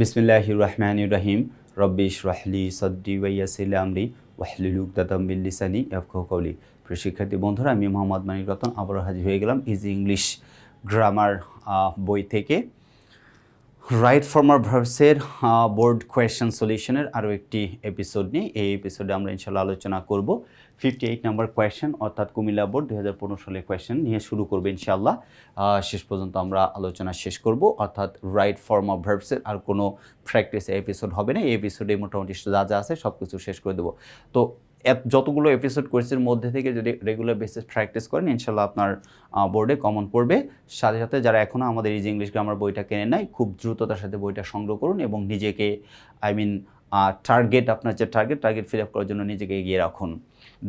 বিসমিল্লাহ রহমান রাহিম রব্বিশ রাহলি সদ্দি ওয়াইয়াসিল আমরি ওয়াহলুলুক দাতামিল্লিসানি ইয়াফকাহ কৌলি প্রিয় শিক্ষার্থী বন্ধুরা, আমি মোহাম্মদ মানিক রতন, আবারও হাজির হয়ে গেলাম ইজি ইংলিশ গ্রামার বই থেকে। রাইট ফর্মার ভার্সের বোর্ড কোয়েশ্চেন সলিউশনের আরও একটি এপিসোড নিয়ে এই এপিসোডে আমরা ইনশাল্লাহ আলোচনা করব। ফিফটি এইট নাম্বার কোয়েশ্চেন অর্থাৎ কুমিল্লা বোর্ড দু হাজার পনেরো সালের কোয়েশ্চেন নিয়ে শুরু করবে ইনশাল্লাহ শেষ পর্যন্ত আমরা আলোচনা শেষ করব। অর্থাৎ রাইট ফর্ম অফ ভার্বসের আর কোনো প্র্যাকটিস এপিসোড হবে না। এই এপিসোডে মোটামুটি যা যা আছে সব কিছু শেষ করে দেবো। তো যতগুলো এপিসোড কোর্সের মধ্যে থেকে যদি রেগুলার বেসিস প্র্যাকটিস করেন ইনশাল্লাহ আপনার বোর্ডে কমন পড়বে। সাথে সাথে যারা এখনও আমাদের ইজি ইংলিশ গ্রামার বইটা কেনে নাই, খুব দ্রুততার সাথে বইটা সংগ্রহ করুন এবং নিজেকে আই মিন টার্গেট আপনার যে টার্গেট টার্গেট ফিল আপ করার জন্য নিজেকে এগিয়ে রাখুন।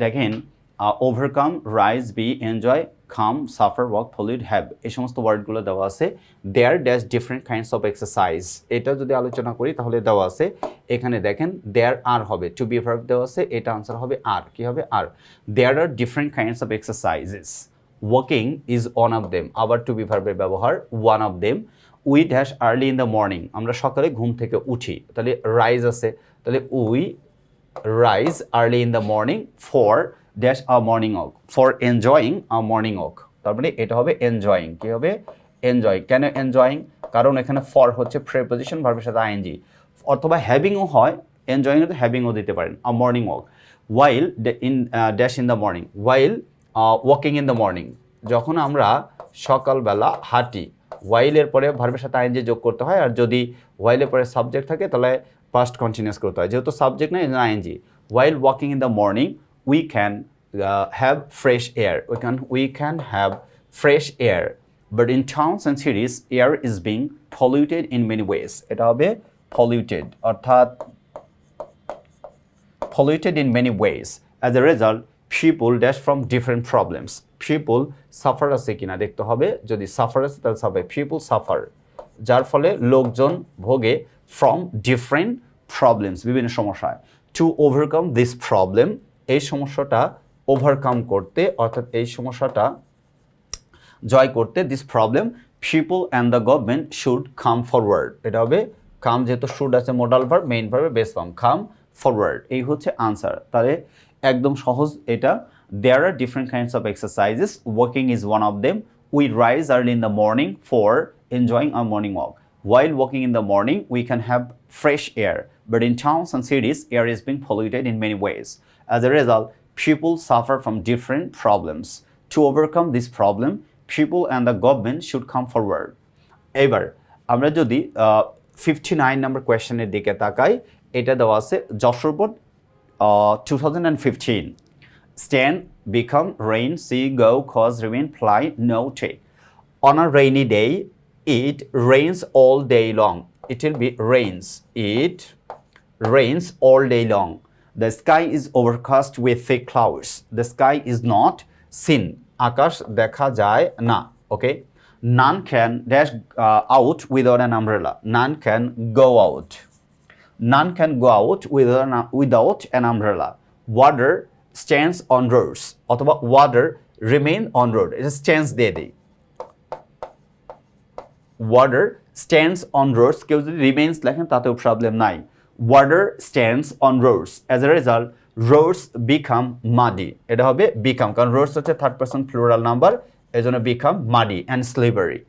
দেখেন overcome rise be enjoy come suffer walk ফলিড have এই সমস্ত ওয়ার্ডগুলো দেওয়া আছে। There dash different kinds of exercise এটা যদি আলোচনা করি, তাহলে দেওয়া আছে, এখানে দেখেন দেয়ার আর হবে। টু বি ভার্ব দেওয়া আছে, এটা আনসার হবে আর কি হবে? আর there are different kinds of exercises walking is one of them আবার টু বি ভার্বের ব্যবহার one of them we dash early in the morning আমরা সকালে ঘুম থেকে উঠি। তাহলে রাইজ আছে। তাহলে we rise early in the morning for dash a morning walk, for enjoying a morning walk. তার মানে এটা হবে এনজয়িং কি হবে? এনজয় কেন এনজয়িং কারণ এখানে ফর হচ্ছে প্রেপোজিশন ভার্বের সাথে আইএনজি অথবা হ্যাভিংও হয় এনজয়িং তো হ্যাভিংও দিতে পারেন a morning walk while in dash in the morning while walking in the morning যখন আমরা সকালবেলা হাঁটি ওয়াইলের পরে ভার্বের সাথে আইএনজি যোগ করতে হয়, আর যদি ওয়াইলের পরে সাবজেক্ট থাকে, তাহলে পাস্ট কন্টিনিউস করতে হয়। যেহেতু সাবজেক্ট নেই ING while walking in the morning we can have fresh air we can we can have fresh air but in towns and cities air is being polluted in many ways এটা হবে polluted অর্থাৎ polluted in many ways. As a result, people dash from different problems. People suffer আছে কিনা দেখতে হবে। যদি suffer আছে তাহলে হবে people suffer যার ফলে লোকজন ভোগে ফ্রম ডিফারেন্ট প্রবলেমস বিভিন্ন সমস্যায়। টু ওভারকাম দিস প্রবলেম এই সমস্যাটা ওভারকাম করতে অর্থাৎ এই সমস্যাটা জয় করতে this problem people and the government should come forward এটা হবে কাম যেহেতু শুড আছে মোডাল ভার্ব মেইন ভার্বে বেস ফর্ম কাম ফরওয়ার্ড এই হচ্ছে আনসার তাহলে একদম সহজ এটা। There are different kinds of exercises walking is one of them we rise early in the morning for enjoying a morning walk While walking in the morning, we can have fresh air, but in towns and cities, air is being polluted in many ways. As a result, people suffer from different problems. To overcome this problem, people and the government should come forward. এবার আমরা যদি fifty nine number কোয়েশ্চেনের দিকে তাকাই এটা দেওয়া আছে Jessore board two thousand and fifteen stand become rain see go cause remain fly no take on a rainy day it rains all day long it will be rains it rains all day long the sky is overcast with thick clouds the sky is not seen আকাশ দেখা যায় না can dash uh, out without an umbrella none can go out none can go out without an, without an umbrella water stands on roads অথবা water remain on road এটা stands দিয়ে দিই water stands on Rhodes কেউ যদি remains লেখেন তাতেও problem নাই। Water stands on roads as a result roads become muddy এটা হবে বিকাম কারণ রোডস হচ্ছে থার্ড পার্সন ফ্লোরাল নাম্বার এই জন্য become muddy and slippery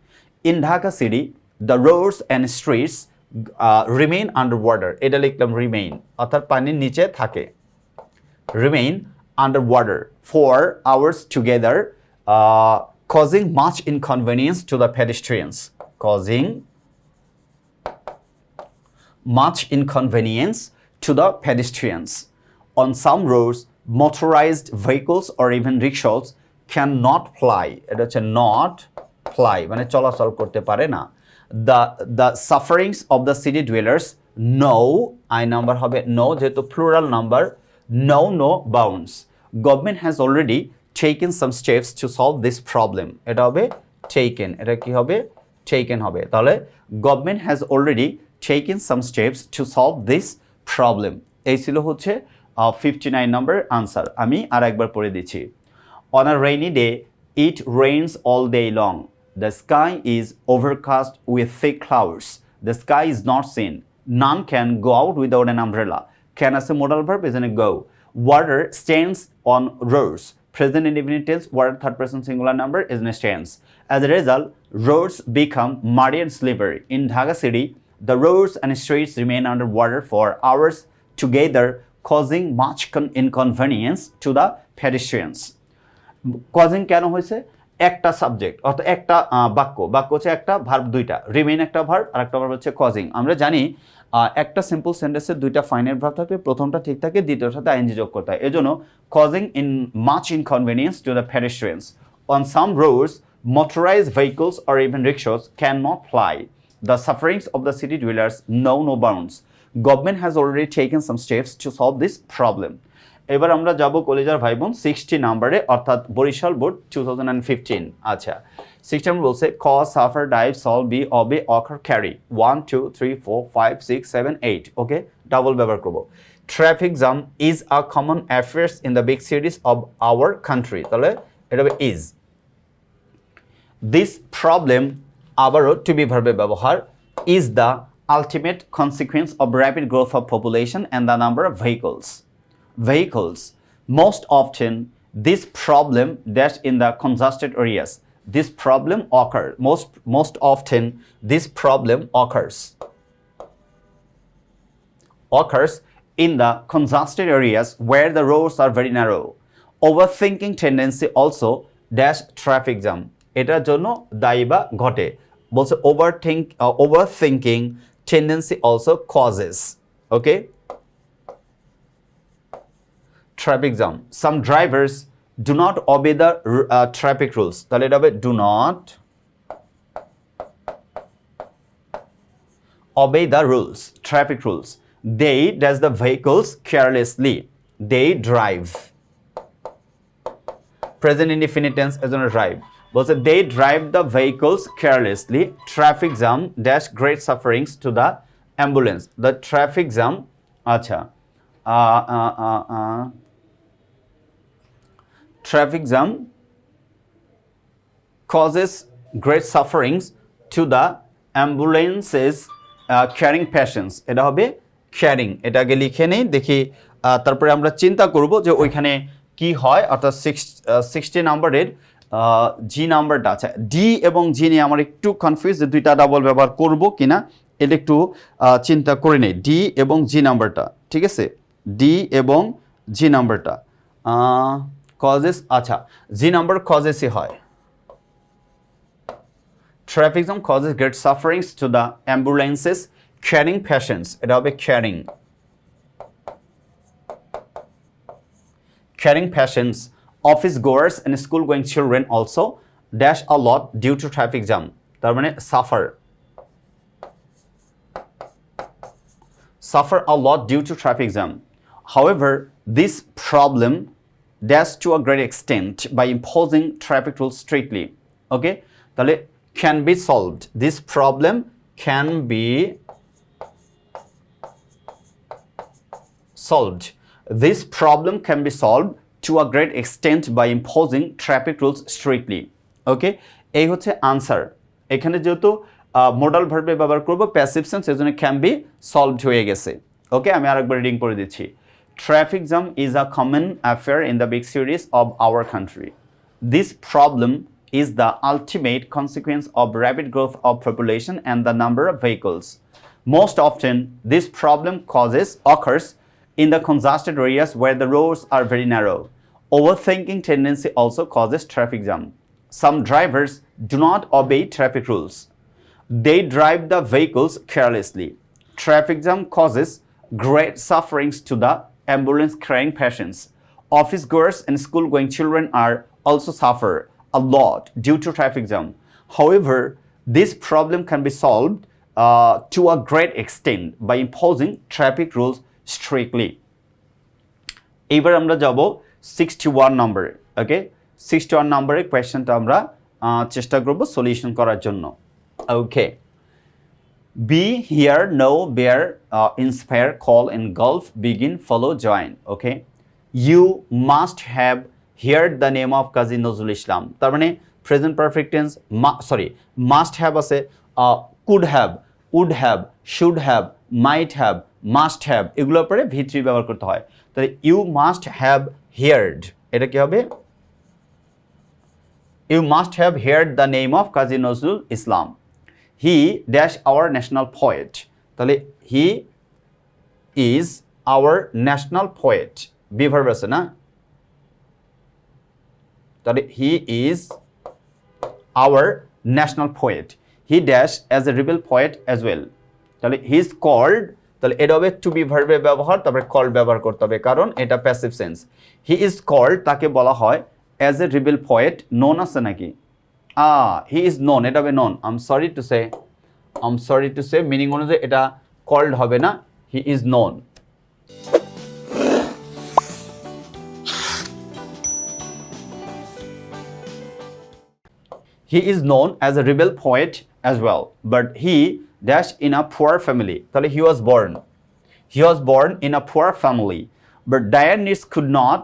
in Dhaka city the roads and streets remain under water এটা লিখলাম remain অর্থাৎ পানির নিচে থাকে। Remain underwater for hours together, uh, causing much inconvenience to the pedestrians. Causing much inconvenience to the pedestrians. On some roads, motorized vehicles or even rickshaws cannot ply. এটা হচ্ছে not ply মানে চলাচল করতে পারে না the the sufferings of the city dwellers know i number হবে no যেহেতু plural number no no bounds government has already taken some steps to solve this problem এটা হবে taken এটা কি হবে taken হবে তাহলে government has already taken some steps to solve this problem এই ছিল হচ্ছে ফিফটি নাইন নম্বর আনসার আমি আর একবার পড়ে দিচ্ছি On a rainy day, it rains all day long. The sky is overcast with thick clouds. The sky is not seen none can go out without an umbrella can আছে modal verb is an go water stands on roads present indefinite tense word third person singular number is in tense. As a result, roads become muddy and slippery. In Dhaka city, the roads and streets remain underwater for hours together, causing much con- inconvenience to the pedestrians. Causing কেন হয়েছে একটা subject অর্থাৎ একটা বাক্য বাক্য হচ্ছে একটা verb দুইটা রিমেইন একটা ভার্ব আর একটা ভার্ব হচ্ছে কজিং আমরা জানি একটা সিম্পল সেন্টেন্সে দুইটা ফাইনাল ভার্ব থাকবে প্রথমটা ঠিক থাকে দ্বিতীয়টার সাথে আইনজি যোগ করতে হয় এজন্য causing in much inconvenience to the pedestrians on some roads motorized vehicles or even rickshaws cannot fly the sufferings of the city dwellers know no bounds. Government has already taken some steps to solve this problem. এবার আমরা যাব কলেজার ভাই বোন sixty নাম্বারে, অর্থাৎ Barishal board two আচ্ছা sixty number বলছে, ক suffer dive Saul be অবে occur carry one two three four five six seven eight okay double ব্যবহার করব। Traffic jam is a common affairs in the big cities of our country তাহলে এটা হবে is this problem আবারও to B ভার্বে ব্যবহার is the ultimate consequence of rapid growth of population and the number of vehicles vehicles. Most often, this problem that in the congested areas, this problem occurs. Most, most often, this problem occurs. Occurs in the congested areas where the roads are very narrow. Overthinking tendency also dash traffic jam. এটার জন্য দায়ী বা ঘটে বলছে overthink overthinking tendency also causes okay jam. Some drivers do not obey the uh, traffic rules. তাহলে এটা হবে do not obey the rules, traffic rules. They does the vehicles carelessly. They drive. Present indefinite tense as drive. বলছে they drive the vehicles carelessly traffic jam dash great sufferings to the ambulance the traffic jam আচ্ছা traffic jam causes great sufferings to the ambulances caring patients এটা হবে caring এটাকে লিখে নেই, দেখি তারপরে আমরা চিন্তা করব যে ওইখানে কি হয়, অর্থাৎ সিক্স সিক্সটি নাম্বারের জি নাম্বারটা আচ্ছা ডি এবং জি নিয়ে আমার একটু কনফিউজ যে দুইটা ডাবল ব্যবহার করব কিনা এটা একটু চিন্তা করে নেই। ডি এবং জি নাম্বারটা ঠিক আছে? ডি এবং জি নাম্বারটা কজেস আচ্ছা জি নাম্বার কজেসই হয়। Traffic jam causes great sufferings to the ambulances carrying patients এটা হবে carrying carrying patients, office goers and school going children also dash a lot due to traffic jam. তার মানে suffer. Suffer a lot due to traffic jam. However, this problem dash to a great extent by imposing traffic rules strictly. Okay? তাহলে can be solved. This problem can be solved. This problem can be solved to a great extent by imposing traffic rules strictly. Okay এই হচ্ছে answer এখানে যেহেতু modal ভার্বে ব্যবহার করব passive sense এজন্য can be solved হয়ে গেছে ওকে আমি আরেকবার রিডিং করে দিচ্ছি traffic jam is a common affair in the big cities of our country this problem is the ultimate consequence of rapid growth of population and the number of vehicles. Most often, this problem causes occurs in the congested areas where the roads are very narrow. Overthinking tendency also causes traffic jam. Some drivers do not obey traffic rules. They drive the vehicles carelessly. Traffic jam causes great sufferings to the ambulance carrying patients. Office goers and school going children are also suffer a lot due to traffic jam. However, this problem can be solved uh, to a great extent by imposing traffic rules strictly. এইবার আমরা যাব sixty one নম্বরে okay sixty one নম্বরে কোয়েশ্চেনটা আমরা চেষ্টা করব solution করার জন্য। Okay be here no bear inspire call in golf begin follow join okay you must have hear the name of Kazi Nazrul Islam তার মানে present perfect tense sorry must have আছে could have would have should have might have must have এগুলোর পরে V three ব্যবহার করতে হয়। তাহলে you must have heard এটা কি হবে? You must have heard the name of Kazi Nazrul Islam he dash our national poet তাহলে he is our national poet be verb আছে না? তাহলে he is our national poet he dash as a rebel poet as well তাহলে he is called তাহলে এটা হবে to be ভার্বের ব্যবহার তারপরে কল ব্যবহার করতে হবে কারণ এটা passive sense he is called তাকে বলা হয় as a rebel poet known আছে নাকি? আ হি ইজ নোন এটা হবে known I'm sorry to say I'm sorry to say meaning অনুযায়ী এটা কল্ড হবে না he is known He is known as a rebel poet as well, but he dash in a poor family তাহলে he was born he was born in a poor family but ডায়ান is could not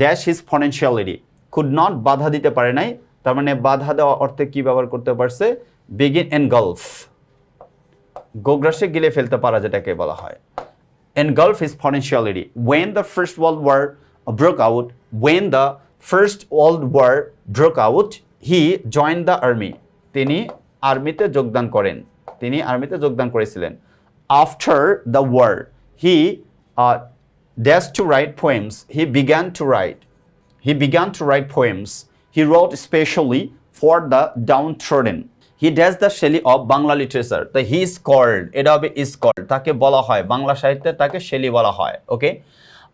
dash his financiality could not বাধা দিতে পারে নাই। তার মানে বাধা দেওয়া অর্থে কী ব্যবহার করতে পারছে? বিগিন এন গলফ গোগ্রাসে গিলে ফেলতে পারা যেটাকে বলা হয়। An golf is financiality when the first world war broke out when the first world war broke out he join the army তিনি আর্মিতে যোগদান করেন। তিনি আর্মিতে যোগদান করেছিলেন after the war he dash to write poems he began to write He began to write poems. He wrote especially for the downtrodden. He does the Shelley of Bangla literature. The he is called, এটা হবে is called. তাকে বলা হয় বাংলা সাহিত্যে তাকে Shelley বলা হয় okay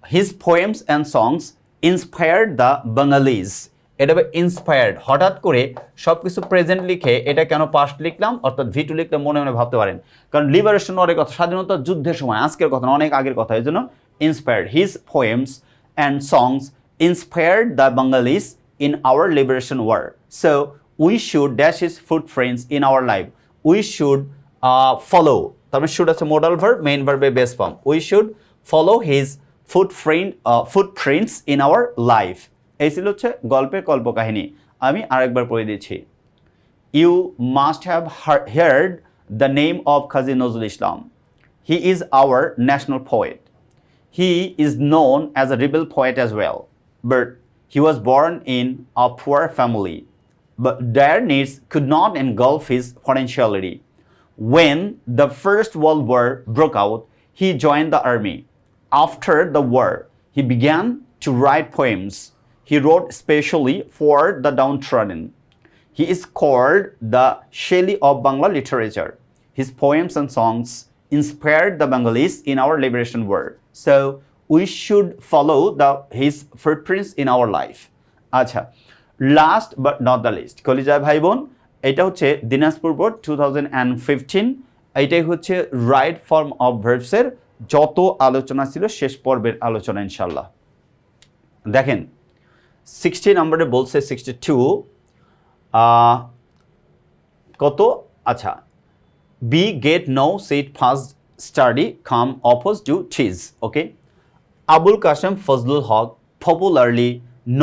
his poems and songs inspired the Bengalis এটা হবে ইন্সপায়ার্ড হঠাৎ করে সব কিছু প্রেজেন্ট লিখে এটা কেন পাস্ট লিখলাম? অর্থাৎ ভিটু লিখলে মনে মনে ভাবতে পারেন। কারণ লিবারেশন অনেক কথা, স্বাধীনতা যুদ্ধের সময়, আজকের কথা অনেক আগের কথা, এই জন্য inspired his poems and songs inspired the Bengalis in our liberation war so we should dash his footprints in our life we should follow তার মানে শুড আছে modal verb main ভার্বে base form we should follow his footprint footprints in our life এই ছিল হচ্ছে গল্পের কল্পকাহিনী আমি আরেকবার পড়ে দিচ্ছি must have hear- heard the name of Qazi Nazrul Islam. He is our national poet. He is known as a rebel poet as well, but he was born in a poor family. But dire needs could not engulf his potentiality. When the First World War broke out, he joined the army. After the war, he began to write poems. He wrote specially for the downtrodden. He is called the Shelley of Bangla literature. His poems and songs inspired the Bengalis in our liberation war. So we should follow the, his footprints in our life. আচ্ছা last but not the least কলিজা ভাই বোন এটা হচ্ছে Dinajpur board two thousand and fifteen এইটাই হচ্ছে right form of ভার্বসের যত আলোচনা ছিল শেষ পর্বের আলোচনা ইনশাল্লাহ দেখেন সিক্সটি নম্বরে বলছে সিক্সটি টু কত? আচ্ছা be get no seat first study come oppose to cheese okay? Abul Kasem Fazlul Huq popularly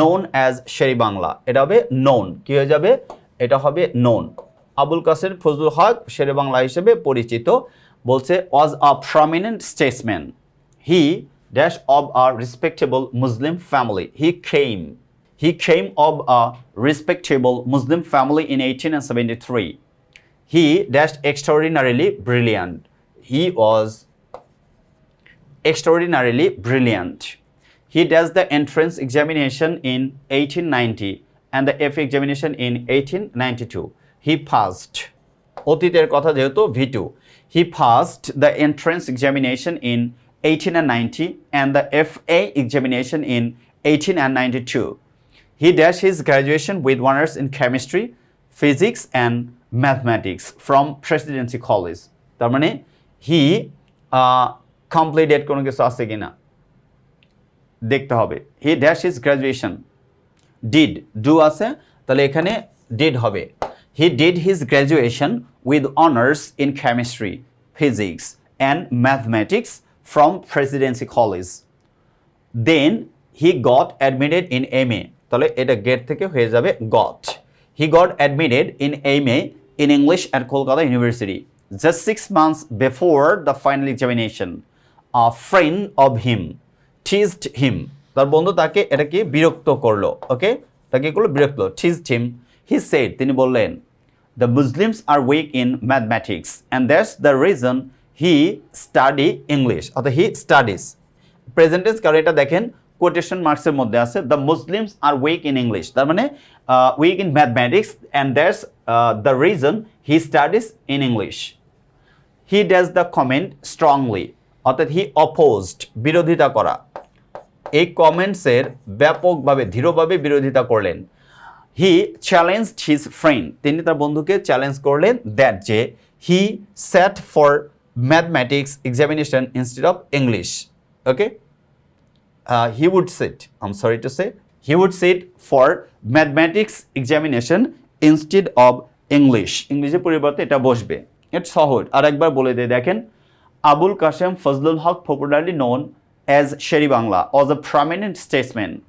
known as Sher-e Bangla. এটা হবে নোন কি হয়ে যাবে? এটা হবে নোন আবুল কাসেম ফজলুল হক শেরে বাংলা হিসেবে পরিচিত, বলছে was a prominent statesman he dash of a respectable Muslim family he came he came of a respectable Muslim family in eighteen and seventy three He dashed extraordinarily brilliant. He was extraordinarily brilliant. He does the entrance examination in 1890 and the F examination in 1892. He passed. অতীতের কথা যেহেতু V two he first the entrance examination in eighteen and ninety He does his graduation with honors in chemistry, physics, and mathematics from Presidency College. তার মানে he completed কোনো কিছু আছে কিনা? দেখতে হবে। He dash his graduation did do আছে তাহলে এখানে ডিড হবে। He did his graduation with honours in chemistry physics and mathematics from Presidency College then he got admitted in M A তাহলে এটা গেট থেকে হয়ে যাবে got he got admitted in M A in English at Kolkata University just six months before the final examination, a friend of him teased him. তার বন্ধু তাকে এটাকে বিরক্ত করল ওকে তাকে করল বিরক্ত teased him. He said তিনি বললেন the Muslims are weak in mathematics and that's the reason he study English অর্থাৎ he studies প্রেজেন্ট টেন্স কারণ এটা দেখেন কোটেশন মার্কসের মধ্যে আছে the Muslims are weak in English তার মানে weak in mathematics and that's the reason he studies in English he does the comment strongly অর্থাৎ হি অপোজড বিরোধিতা করা। এই কমেন্টসের ব্যাপকভাবে দৃঢ়ভাবে বিরোধিতা করলেন। হি চ্যালেঞ্জ হিজ ফ্রেন্ড তিনি তার বন্ধুকে চ্যালেঞ্জ করলেন দ্যাট যে he set for mathematics examination instead of English okay uh, he would sit, I'm sorry to say, he would sit for mathematics examination instead of English. ইংলিশের পরিবর্তে এটা বসবে এটা সহজ আর একবার বলে দিয়ে দেখেন Abul Kasem Fazlul Huq popularly known as Sheri Bangla was a prominent statesman.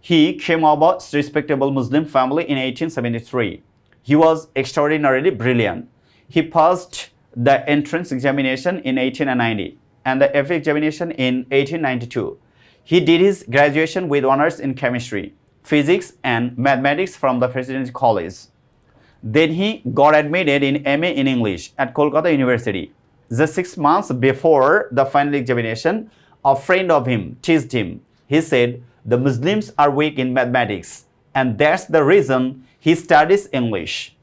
He came of a respectable Muslim family in 1873. He was extraordinarily brilliant. He passed the entrance examination in 1890 and the FA examination in 1892. He did his graduation with honors in chemistry, physics, and mathematics from the President's College. Then he got admitted in MA in English at Kolkata University. Just six months before the final examination, a friend of him teased him. He said, The Muslims are weak in mathematics, and that's the reason he studies English.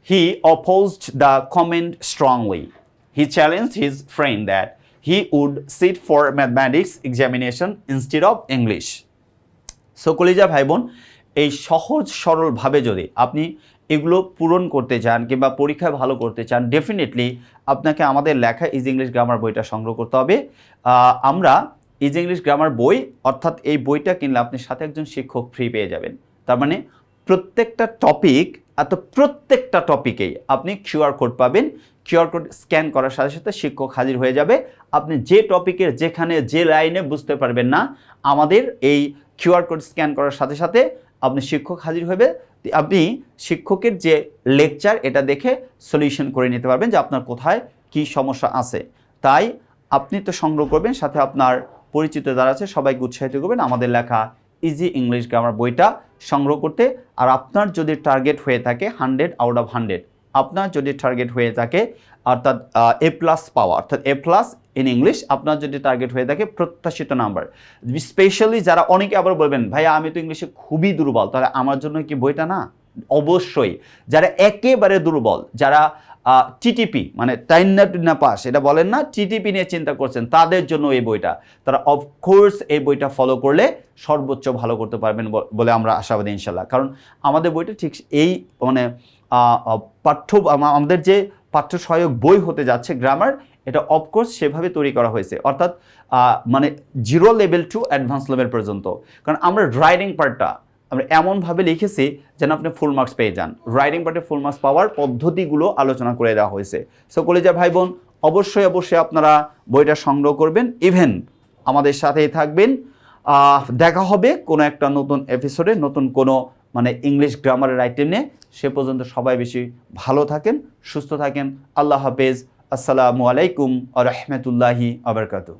He opposed the comment strongly. He challenged his friend that he would sit for mathematics examination instead of English. So কলিজা ভাই বোন এই সহজ সরলভাবে যদি আপনি এগুলো পূরণ করতে চান কিংবা পরীক্ষায় ভালো করতে চান ডেফিনেটলি আপনাকে আমাদের লেখা ইজ ইংলিশ গ্রামার বইটা সংগ্রহ করতে হবে আমরা ইজ ইংলিশ গ্রামার বই, অর্থাৎ এই বইটা কিনলে আপনি সাথে একজন শিক্ষক ফ্রি পেয়ে যাবেন তার মানে প্রত্যেকটা টপিক এত প্রত্যেকটা টপিকেই আপনি কিউআর কোড পাবেন। কিউআর কোড স্ক্যান করার সাথে সাথে শিক্ষক হাজির হয়ে যাবে। আপনি যে টপিকের যেখানে যে লাইনে বুঝতে পারবেন না, আমাদের এই কিউআর কোড স্ক্যান করার সাথে সাথে আপনি শিক্ষক হাজির হবে আপনি শিক্ষকের যে লেকচার এটা দেখে সলিউশন করে নিতে পারবেন যে আপনার কোথায় কি সমস্যা আছে। তাই আপনি তো সংগ্রহ করবেন, সাথে আপনার পরিচিত যারা আছে, সবাইকে উৎসাহিত করবেন। আমাদের লেখা ইজি ইংলিশ গ্রামার বইটা সংগ্রহ করতে, আর আপনার যদি টার্গেট হয়ে থাকে হান্ড্রেড আউট অফ হান্ড্রেড আপনার যদি টার্গেট হয়ে থাকে, অর্থাৎ এ প্লাস পাওয়া, অর্থাৎ এ প্লাস ইন ইংলিশ আপনার যদি টার্গেট হয়ে থাকে প্রত্যাশিত নাম্বার স্পেশালি যারা অনেকে আবার বলবেন, ভাইয়া, আমি তো ইংলিশে খুবই দুর্বল, তাহলে আমার জন্য কি বইটা না? অবশ্যই। যারা একেবারে দুর্বল, যারা টিটিপি মানে টাইন্না টুন্না পাস, এটা বলেন না টিটিপি নিয়ে চিন্তা করছেন, তাদের জন্য এই বইটা। তারা অফকোর্স এই বইটা ফলো করলে সর্বোচ্চ ভালো করতে পারবেন বলে আমরা আশাবাদী ইনশাল্লাহ কারণ আমাদের বইটা ঠিক এই মানে পাঠ্য আমাদের যে পাঠ্য সহায়ক বই হতে যাচ্ছে গ্রামার এটা অফকোর্স সেভাবে তৈরি করা হয়েছে। অর্থাৎ মানে zero level to advance level পর্যন্ত। কারণ আমরা রাইডিং পার্টটা আমরা এমনভাবে লিখেছি যেন আপনি ফুল মার্কস পেয়ে যান। রাইডিং পার্টে ফুল মার্কস পাওয়ার পদ্ধতিগুলো আলোচনা করে দেওয়া হয়েছে। সো কলেজা ভাই বোন অবশ্যই অবশ্যই আপনারা বইটা সংগ্রহ করবেন। ইভেন আমাদের সাথেই থাকবেন। দেখা হবে কোনো একটা নতুন এপিসোডে নতুন কোনো মানে ইংলিশ গ্রামারের আইটেম নিয়ে। সে পর্যন্ত সবাই বেশি ভালো থাকেন, সুস্থ থাকেন। আল্লাহ হাফেজ। আসসালামু আলাইকুম আ রহমতুল্লাহি আবরকাতু